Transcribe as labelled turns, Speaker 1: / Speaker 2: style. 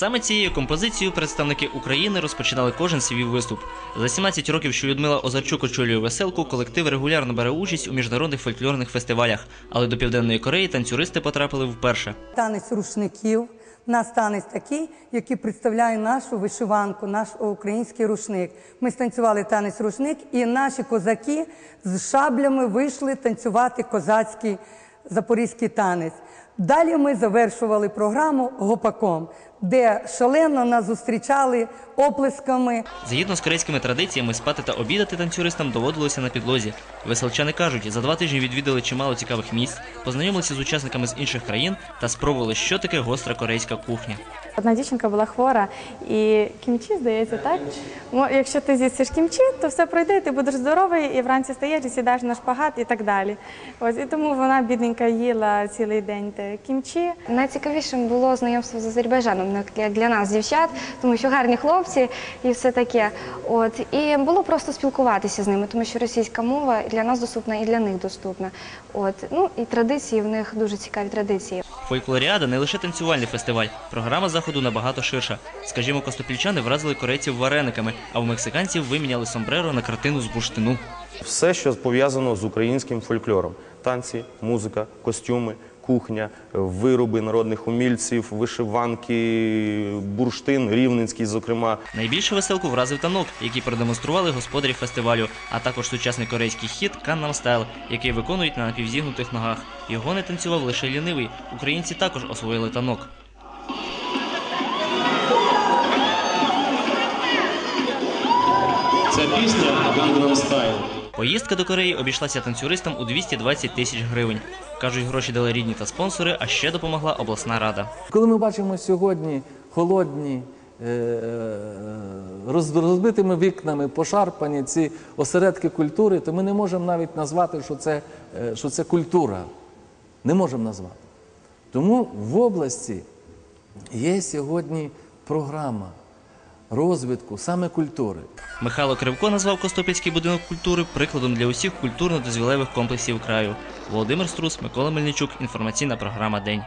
Speaker 1: Саме цією композицією представники України розпочинали кожен свій виступ. За 17 років, що Людмила Озарчук очолює веселку, колектив регулярно бере участь у міжнародних фольклорних фестивалях. Але до Південної Кореї танцюристи потрапили вперше.
Speaker 2: Танець рушників. Нас танець такий, який представляє нашу вишиванку, наш український рушник. Ми станцювали танець рушник, і наші козаки з шаблями вийшли танцювати козацький запорізький танець. Далі ми завершували програму гопаком, де шалено нас зустрічали оплесками.
Speaker 1: Згідно з корейськими традиціями, спати та обідати танцюристам доводилося на підлозі. Веселчани кажуть, за два тижні відвідали чимало цікавих місць, познайомилися з учасниками з інших країн та спробували, що таке гостра корейська кухня.
Speaker 3: Одна дівчинка була хвора, і кімчі, здається, так? Якщо ти з'їсиш кімчі, то все пройде, ти будеш здоровий, і вранці стаєш і сідаєш на шпагат і так далі. Ось і тому вона бідненька їла цілий день те кімчі.
Speaker 4: Найцікавішим було знайомство з Азербайджаном як для- нас, дівчат, тому що гарні хлопці і все таке. От і було просто спілкуватися з ними, тому що російська мова для нас доступна і для них доступна. От ну і традиції в них дуже цікаві традиції.
Speaker 1: Фольклоріада не лише танцювальний фестиваль. Програма заходу набагато ширша. Скажімо, костопільчани вразили корейців варениками, а у мексиканців виміняли сомбреро на картину з бурштину.
Speaker 5: Все, що пов'язано з українським фольклором: танці, музика, костюми, кухня, вироби народних умільців, вишиванки, бурштин, рівненський, зокрема.
Speaker 1: Найбільше веселку вразив танок, який продемонстрували господарі фестивалю, а також сучасний корейський хіт Каннам Стайл, який виконують на напівзігнутих ногах. Його не танцював лише лінивий. Українці також освоїли танок.
Speaker 6: Ця пісня Gangnam Style.
Speaker 1: Поїздка до Кореї обійшлася танцюристам у 220 тисяч гривень. Кажуть, гроші дали рідні та спонсори, а ще допомогла обласна рада.
Speaker 7: Коли ми бачимо сьогодні холодні, е, розбитими вікнами, пошарпані ці осередки культури, то ми не можемо навіть назвати, що це, е, що це культура. Не можемо назвати. Тому в області є сьогодні програма розвитку саме культури.
Speaker 1: Михайло Кривко назвав Костопільський будинок культури прикладом для усіх культурно-дозвілевих комплексів краю. Володимир Струс, Микола Мельничук. Інформаційна програма День.